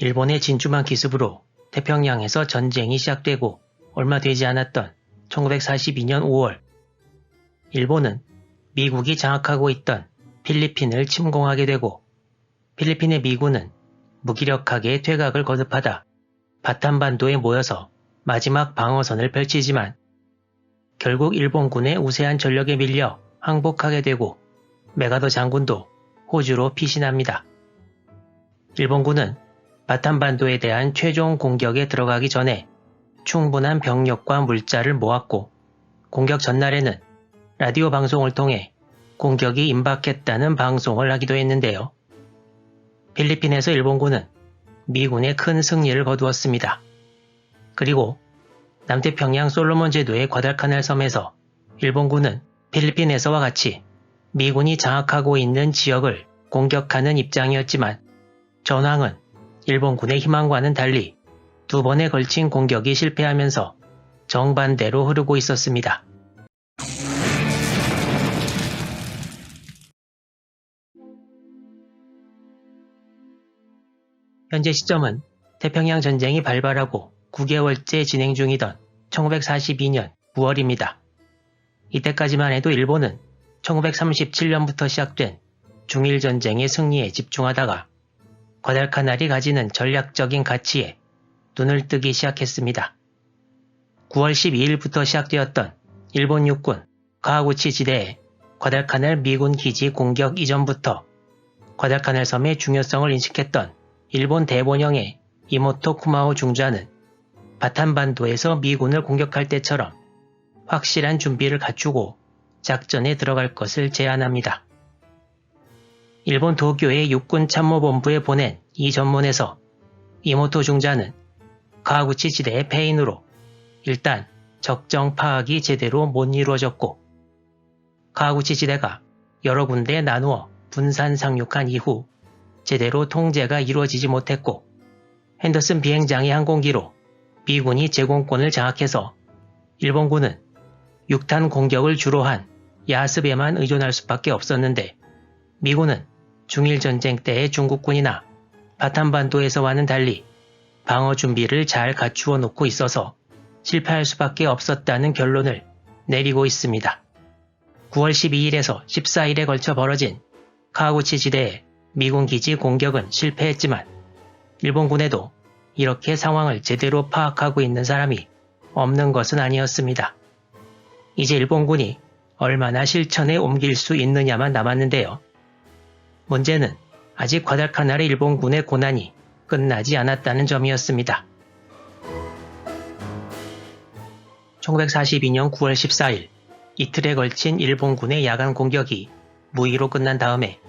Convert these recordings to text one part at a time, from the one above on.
일본의 진주만 기습으로 태평양에서 전쟁이 시작되고 얼마 되지 않았던 1942년 5월 일본은 미국이 장악하고 있던 필리핀을 침공하게 되고 필리핀의 미군은 무기력하게 퇴각을 거듭하다 바탄반도에 모여서 마지막 방어선을 펼치지만 결국 일본군의 우세한 전력에 밀려 항복하게 되고 메가더 장군도 호주로 피신합니다. 일본군은 바탄반도에 대한 최종 공격에 들어가기 전에 충분한 병력과 물자를 모았고 공격 전날에는 라디오 방송을 통해 공격이 임박했다는 방송을 하기도 했는데요. 필리핀에서 일본군은 미군의 큰 승리를 거두었습니다. 그리고 남태평양 솔로몬 제도의 과달카날 섬에서 일본군은 필리핀에서와 같이 미군이 장악하고 있는 지역을 공격하는 입장이었지만 전황은 일본군의 희망과는 달리 두 번에 걸친 공격이 실패하면서 정반대로 흐르고 있었습니다. 현재 시점은 태평양 전쟁이 발발하고 9개월째 진행 중이던 1942년 9월입니다. 이때까지만 해도 일본은 1937년부터 시작된 중일 전쟁의 승리에 집중하다가 과달카날이 가지는 전략적인 가치에 눈을 뜨기 시작했습니다. 9월 12일부터 시작되었던 일본 육군 가하구치 지대에 과달카날 미군 기지 공격 이전부터 과달카날 섬의 중요성을 인식했던 일본 대본영의 이모토 쿠마오 중좌는 바탄반도에서 미군을 공격할 때처럼 확실한 준비를 갖추고 작전에 들어갈 것을 제안합니다. 일본 도쿄의 육군 참모본부에 보낸 이 전문에서 이모토 중자는 가구치 지대의 폐인으로 일단 적정 파악이 제대로 못 이루어졌고 가구치 지대가 여러 군데에 나누어 분산 상륙한 이후 제대로 통제가 이루어지지 못했고 핸더슨 비행장의 항공기로 미군이 제공권을 장악해서 일본군은 육탄 공격을 주로 한 야습에만 의존할 수밖에 없었는데 미군은 중일 전쟁 때의 중국군이나 바탄반도에서와는 달리 방어 준비를 잘 갖추어 놓고 있어서 실패할 수밖에 없었다는 결론을 내리고 있습니다. 9월 12일에서 14일에 걸쳐 벌어진 카구치 지대의 미군 기지 공격은 실패했지만 일본군에도 이렇게 상황을 제대로 파악하고 있는 사람이 없는 것은 아니었습니다. 이제 일본군이 얼마나 실천에 옮길 수 있느냐만 남았는데요. 문제는 아직 과달카나르 일본군의 고난이 끝나지 않았다는 점이었습니다. 1942년 9월 14일 이틀에 걸친 일본군의 야간 공격이 무의로 끝난 다음에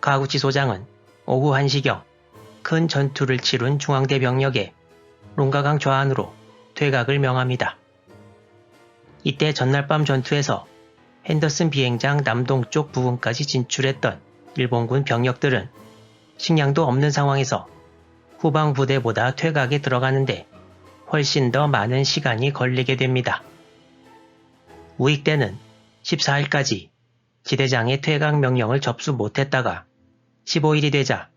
가구치 소장은 오후 1시경 큰 전투를 치룬 중앙대 병력에 롱가강 좌안으로 퇴각을 명합니다. 이때 전날 밤 전투에서 핸더슨 비행장 남동쪽 부근까지 진출했던 일본군 병력들은 식량도 없는 상황에서 후방 부대보다 퇴각에 들어가는데 훨씬 더 많은 시간이 걸리게 됩니다. 우익대는 14일까지 지대장의 퇴각 명령을 접수 못했다가 15일이 되자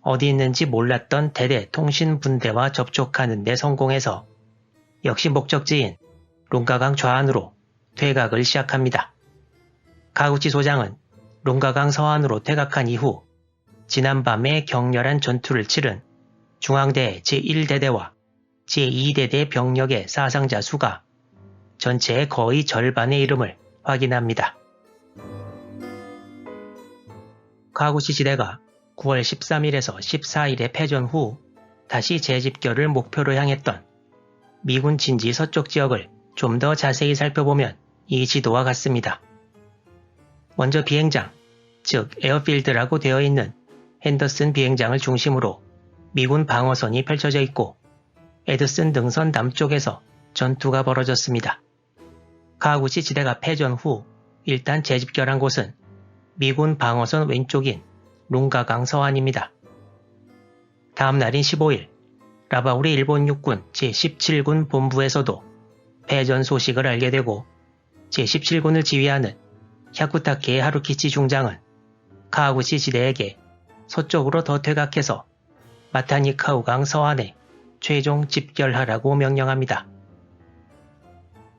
어디 있는지 몰랐던 대대 통신분대와 접촉하는 데 성공해서 역시 목적지인 롱가강 좌안으로 퇴각을 시작합니다. 가우치 소장은 롱가강 서안으로 퇴각한 이후 지난밤에 격렬한 전투를 치른 중앙대 제1대대와 제2대대 병력의 사상자 수가 전체의 거의 절반의 이름을 확인합니다. 가구시 지대가 9월 13일에서 14일의 패전 후 다시 재집결을 목표로 향했던 미군 진지 서쪽 지역을 좀 더 자세히 살펴보면 이 지도와 같습니다. 먼저 비행장, 즉 에어필드라고 되어 있는 핸더슨 비행장을 중심으로 미군 방어선이 펼쳐져 있고 에드슨 등선 남쪽에서 전투가 벌어졌습니다. 가구시 지대가 패전 후 일단 재집결한 곳은 미군 방어선 왼쪽인 룽가강 서안입니다. 다음 날인 15일 라바우리 일본 육군 제17군 본부에서도 패전 소식을 알게 되고 제17군을 지휘하는 야쿠타케의 하루키치 중장은 카하구시 지대에게 서쪽으로 더 퇴각해서 마타니카우강 서안에 최종 집결하라고 명령합니다.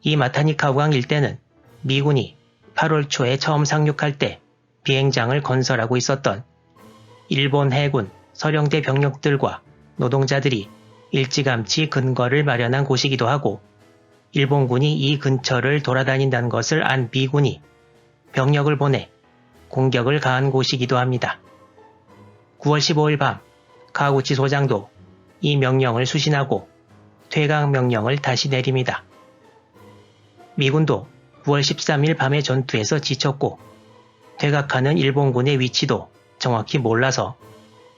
이 마타니카우강 일대는 미군이 8월 초에 처음 상륙할 때 비행장을 건설하고 있었던 일본 해군 서령대 병력들과 노동자들이 일찌감치 근거를 마련한 곳이기도 하고 일본군이 이 근처를 돌아다닌다는 것을 안 미군이 병력을 보내 공격을 가한 곳이기도 합니다. 9월 15일 밤 카우치 소장도 이 명령을 수신하고 퇴각 명령을 다시 내립니다. 미군도 9월 13일 밤의 전투에서 지쳤고 퇴각하는 일본군의 위치도 정확히 몰라서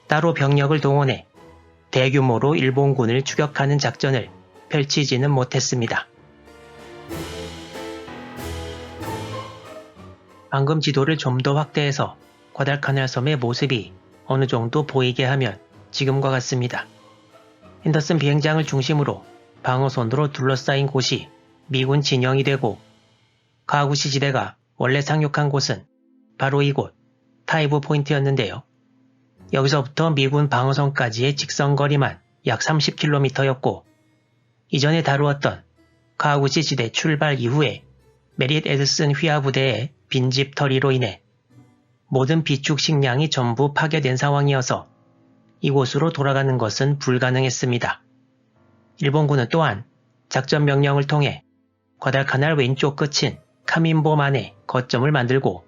따로 병력을 동원해 대규모로 일본군을 추격하는 작전을 펼치지는 못했습니다. 방금 지도를 좀 더 확대해서 과달카날 섬의 모습이 어느 정도 보이게 하면 지금과 같습니다. 핸더슨 비행장을 중심으로 방어선으로 둘러싸인 곳이 미군 진영이 되고 가구시 지대가 원래 상륙한 곳은 바로 이곳 타이브 포인트였는데요. 여기서부터 미군 방어선까지의 직선 거리만 약 30km였고 이전에 다루었던 가구시 지대 출발 이후에 메릿 에드슨 휘하 부대의 빈집 터리로 인해 모든 비축 식량이 전부 파괴된 상황이어서 이곳으로 돌아가는 것은 불가능했습니다. 일본군은 또한 작전 명령을 통해 과달카날 왼쪽 끝인 카민보만에 거점을 만들고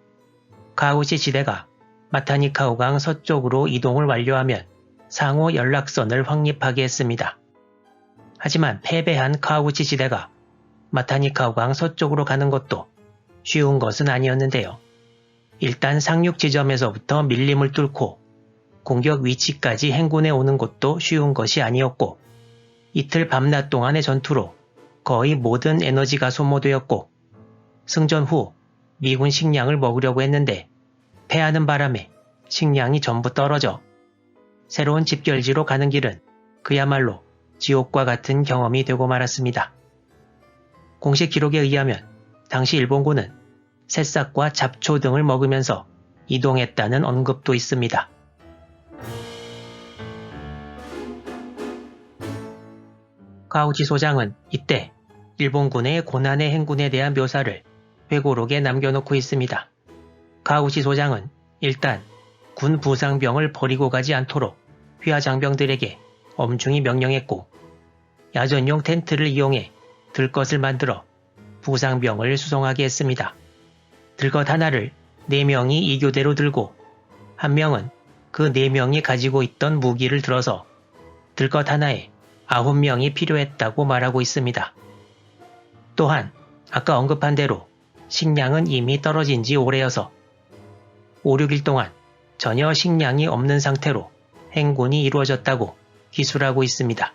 가우시 지대가 마타니카우강 서쪽으로 이동을 완료하면 상호 연락선을 확립하게 했습니다. 하지만 패배한 카우치 지대가 마타니카우강 서쪽으로 가는 것도 쉬운 것은 아니었는데요. 일단 상륙 지점에서부터 밀림을 뚫고 공격 위치까지 행군해 오는 것도 쉬운 것이 아니었고 이틀 밤낮 동안의 전투로 거의 모든 에너지가 소모되었고 승전 후 미군 식량을 먹으려고 했는데 패하는 바람에 식량이 전부 떨어져 새로운 집결지로 가는 길은 그야말로 지옥과 같은 경험이 되고 말았습니다. 공식 기록에 의하면 당시 일본군은 새싹과 잡초 등을 먹으면서 이동했다는 언급도 있습니다. 가우지 소장은 이때 일본군의 고난의 행군에 대한 묘사를 회고록에 남겨놓고 있습니다. 가우지 소장은 일단 군 부상병을 버리고 가지 않도록 휘하 장병들에게 엄중히 명령했고 야전용 텐트를 이용해 들것을 만들어 부상병을 수송하게 했습니다. 들것 하나를 4명이 이교대로 들고 한 명은 그 4명이 가지고 있던 무기를 들어서 들것 하나에 9명이 필요했다고 말하고 있습니다. 또한 아까 언급한 대로 식량은 이미 떨어진 지 오래여서 5, 6일 동안 전혀 식량이 없는 상태로 행군이 이루어졌다고 기술하고 있습니다.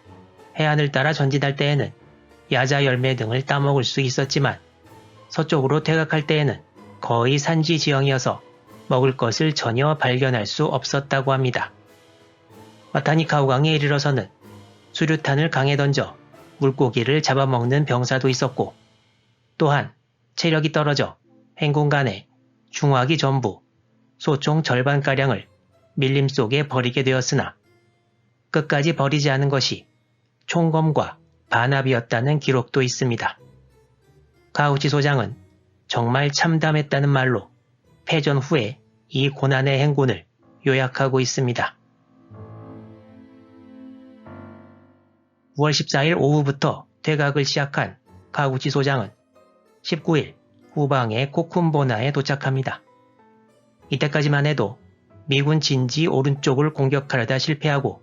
해안을 따라 전진할 때에는 야자 열매 등을 따먹을 수 있었지만 서쪽으로 퇴각할 때에는 거의 산지 지형이어서 먹을 것을 전혀 발견할 수 없었다고 합니다. 마타니카우강에 이르러서는 수류탄을 강에 던져 물고기를 잡아먹는 병사도 있었고 또한 체력이 떨어져 행군 간에 중화기 전부 소총 절반가량을 밀림 속에 버리게 되었으나 끝까지 버리지 않은 것이 총검과 반합이었다는 기록도 있습니다. 가우치 소장은 정말 참담했다는 말로 패전 후에 이 고난의 행군을 요약하고 있습니다. 9월 14일 오후부터 퇴각을 시작한 가우치 소장은 19일 후방의 코쿤보나에 도착합니다. 이때까지만 해도 미군 진지 오른쪽을 공격하려다 실패하고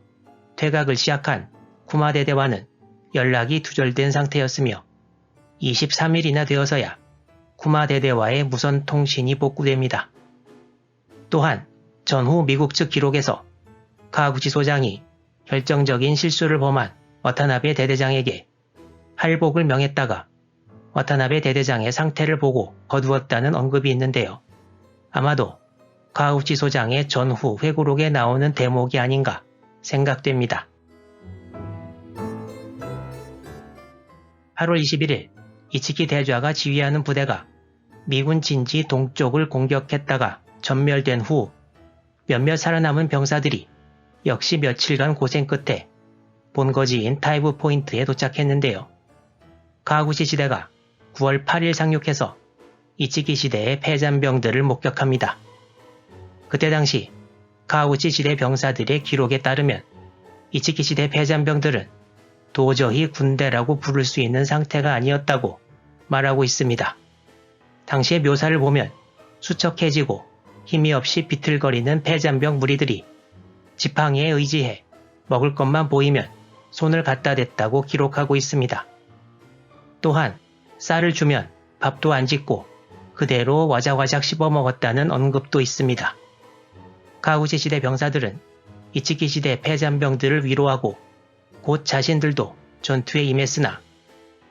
퇴각을 시작한 쿠마대대와는 연락이 두절된 상태였으며 23일이나 되어서야 쿠마대대와의 무선 통신이 복구됩니다. 또한 전후 미국 측 기록에서 카구치 소장이 결정적인 실수를 범한 와타나베 대대장에게 할복을 명했다가 와타나베 대대장의 상태를 보고 거두었다는 언급이 있는데요. 아마도 가우치 소장의 전후 회고록에 나오는 대목이 아닌가 생각됩니다. 8월 21일 이치키 대좌가 지휘하는 부대가 미군 진지 동쪽을 공격했다가 전멸된 후 몇몇 살아남은 병사들이 역시 며칠간 고생 끝에 본거지인 타이브 포인트에 도착했는데요. 가구시 시대가 9월 8일 상륙해서 이치기 시대의 패잔병들을 목격합니다. 그때 당시 가우치 시대 병사들의 기록에 따르면 이치기 시대 패잔병들은 도저히 군대라고 부를 수 있는 상태가 아니었다고 말하고 있습니다. 당시의 묘사를 보면 수척해지고 힘이 없이 비틀거리는 패잔병 무리들이 지팡이에 의지해 먹을 것만 보이면 손을 갖다 댔다고 기록하고 있습니다. 또한 쌀을 주면 밥도 안 짓고 그대로 와작와작 씹어 먹었다는 언급도 있습니다. 가우지 시대 병사들은 이치기 시대 패잔병들을 위로하고 곧 자신들도 전투에 임했으나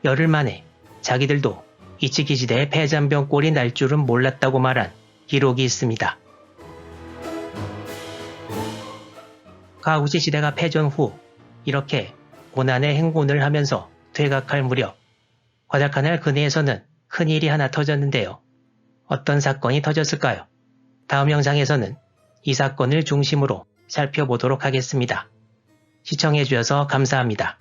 열흘 만에 자기들도 이치기 시대의 패잔병 꼴이 날 줄은 몰랐다고 말한 기록이 있습니다. 가우지 시대가 패전 후 이렇게 고난의 행군을 하면서 퇴각할 무렵 과달카날 근해에서는 큰 일이 하나 터졌는데요. 어떤 사건이 터졌을까요? 다음 영상에서는 이 사건을 중심으로 살펴보도록 하겠습니다. 시청해 주셔서 감사합니다.